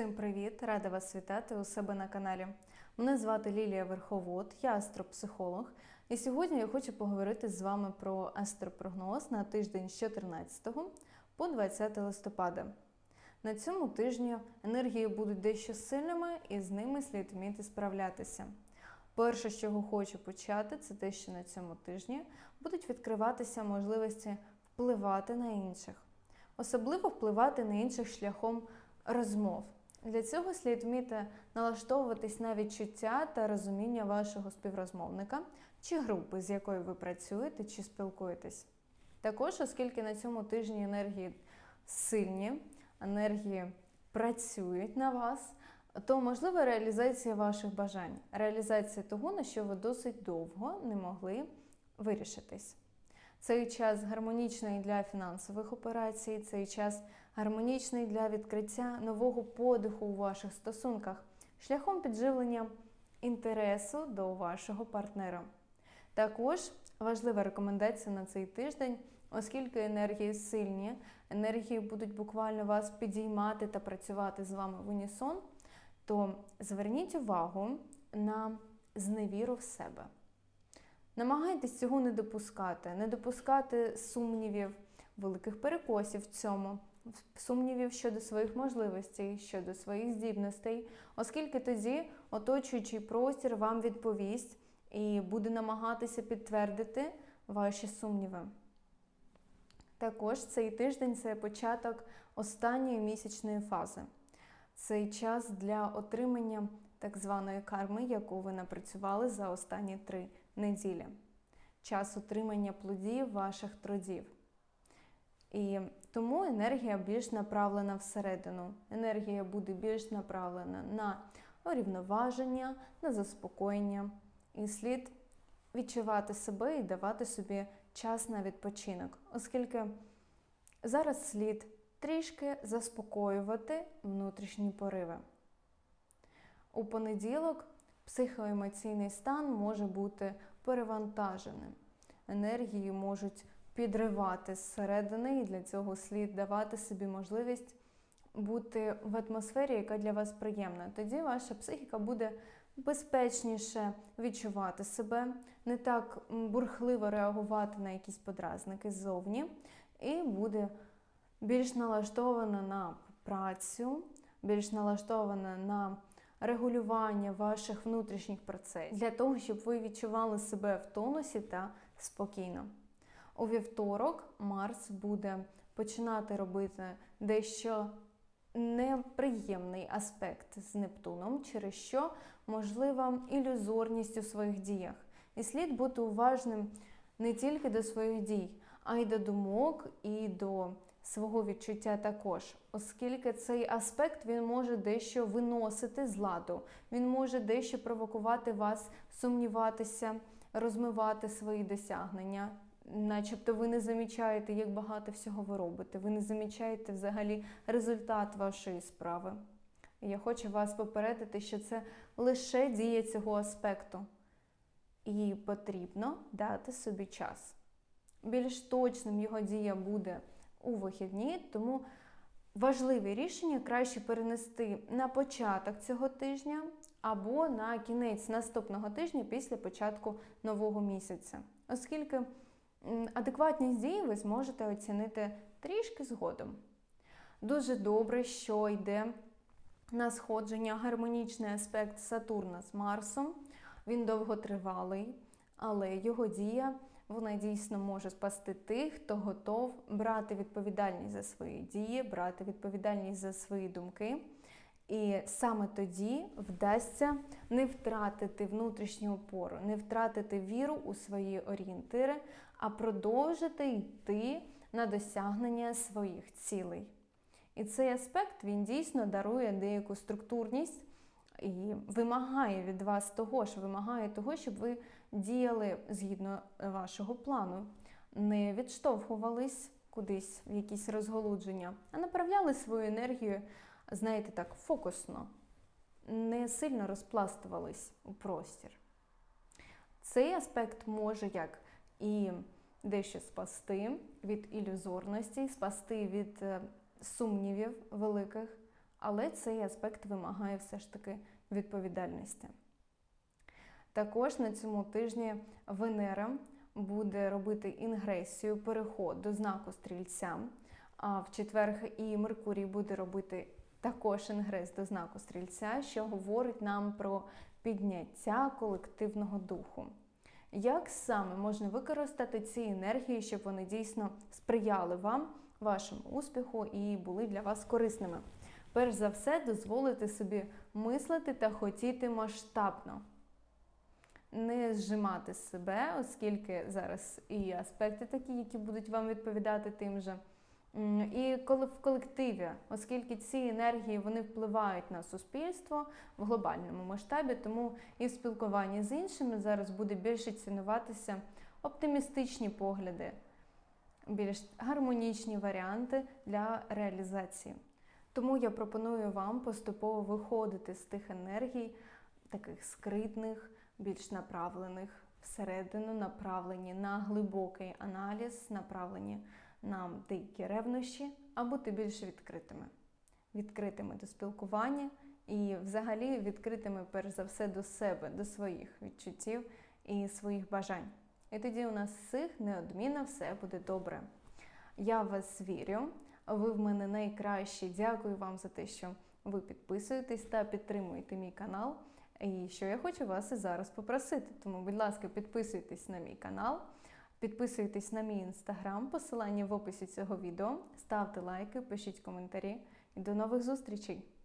Всім привіт! Рада вас вітати у себе на каналі. Мене звати Лілія Верховод, я астропсихолог. І сьогодні я хочу поговорити з вами про астропрогноз на тиждень з 14 по 20 листопада. На цьому тижні енергії будуть дещо сильними, і з ними слід вміти справлятися. Перше, з чого хочу почати, це те, що на цьому тижні будуть відкриватися можливості впливати на інших, особливо впливати на інших шляхом розмов. Для цього слід вміти налаштовуватись на відчуття та розуміння вашого співрозмовника чи групи, з якою ви працюєте чи спілкуєтесь. Також, оскільки на цьому тижні енергії сильні, енергії працюють на вас, то можлива реалізація ваших бажань, реалізація того, на що ви досить довго не могли вирішитись. Цей час гармонічний для фінансових операцій, цей час гармонічний для відкриття нового подиху у ваших стосунках, шляхом підживлення інтересу до вашого партнера. Також важлива рекомендація на цей тиждень, оскільки енергії сильні, енергії будуть буквально вас підіймати та працювати з вами в унісон, то зверніть увагу на зневіру в себе. Намагайтесь цього не допускати, не допускати сумнівів, великих перекосів в цьому, сумнівів щодо своїх можливостей, щодо своїх здібностей, оскільки тоді оточуючий простір вам відповість і буде намагатися підтвердити ваші сумніви. Також цей тиждень це початок останньої місячної фази. Цей час для отримання так званої карми, яку ви напрацювали за останні три неділі. Час отримання плодів ваших трудів. І тому енергія більш направлена всередину. Енергія буде більш направлена на урівноваження, на заспокоєння. І слід відчувати себе і давати собі час на відпочинок, оскільки зараз слід трішки заспокоювати внутрішні пориви. У понеділок психоемоційний стан може бути перевантаженим. Енергії можуть підривати зсередини, і для цього слід давати собі можливість бути в атмосфері, яка для вас приємна. Тоді ваша психіка буде безпечніше відчувати себе, не так бурхливо реагувати на якісь подразники ззовні, і буде більш налаштована на працю, більш налаштована на регулювання ваших внутрішніх процесів для того, щоб ви відчували себе в тонусі та спокійно. У вівторок Марс буде починати робити дещо неприємний аспект з Нептуном, через що можлива ілюзорність у своїх діях. І слід бути уважним не тільки до своїх дій, а й до думок і до свого відчуття також, оскільки цей аспект він може дещо виносити з ладу, він може дещо провокувати вас сумніватися, розмивати свої досягнення. Начебто ви не замічаєте, як багато всього ви робите, ви не замічаєте взагалі результат вашої справи. Я хочу вас попередити, що це лише дія цього аспекту. І потрібно дати собі час. Більш точним його дія буде у вихідні, тому важливі рішення краще перенести на початок цього тижня або на кінець наступного тижня після початку нового місяця, оскільки адекватність дії ви зможете оцінити трішки згодом. Дуже добре, що йде на сходження гармонічний аспект Сатурна з Марсом. Він довготривалий, але його дія вона дійсно може спасти тих, хто готов брати відповідальність за свої дії, брати відповідальність за свої думки. І саме тоді вдасться не втратити внутрішню опору, не втратити віру у свої орієнтири, а продовжити йти на досягнення своїх цілей. І цей аспект він дійсно дарує деяку структурність і вимагає від вас того ж, вимагає того, щоб ви діяли згідно вашого плану, не відштовхувались кудись в якісь розголудження, а направляли свою енергію, знаєте так, фокусно, не сильно розпластувались у простір. Цей аспект може як і дещо спасти від ілюзорності, спасти від е, сумнівів великих, але цей аспект вимагає все ж таки відповідальності. Також на цьому тижні Венера буде робити інгресію, переход до знаку стрільця. А в четвер і Меркурій буде робити також інгрес до знаку стрільця, що говорить нам про підняття колективного духу. Як саме можна використати ці енергії, щоб вони дійсно сприяли вам, вашому успіху і були для вас корисними? Перш за все, дозволити собі мислити та хотіти масштабно. Не зжимати себе, оскільки зараз і аспекти такі, які будуть вам відповідати тим же. І коли в колективі, оскільки ці енергії вони впливають на суспільство в глобальному масштабі, тому і в спілкуванні з іншими зараз буде більше цінуватися оптимістичні погляди, більш гармонічні варіанти для реалізації. Тому я пропоную вам поступово виходити з тих енергій, таких скритних, більш направлених всередину, направлені на глибокий аналіз, направлені на деякі ревнощі, а бути більш відкритими. Відкритими до спілкування і взагалі відкритими перш за все до себе, до своїх відчуттів і своїх бажань. І тоді у нас всіх неодмінно все буде добре. Я вас вірю, ви в мене найкращі. Дякую вам за те, що ви підписуєтесь та підтримуєте мій канал. І що я хочу вас і зараз попросити. Тому, будь ласка, підписуйтесь на мій канал, підписуйтесь на мій інстаграм, посилання в описі цього відео, ставте лайки, пишіть коментарі і до нових зустрічей!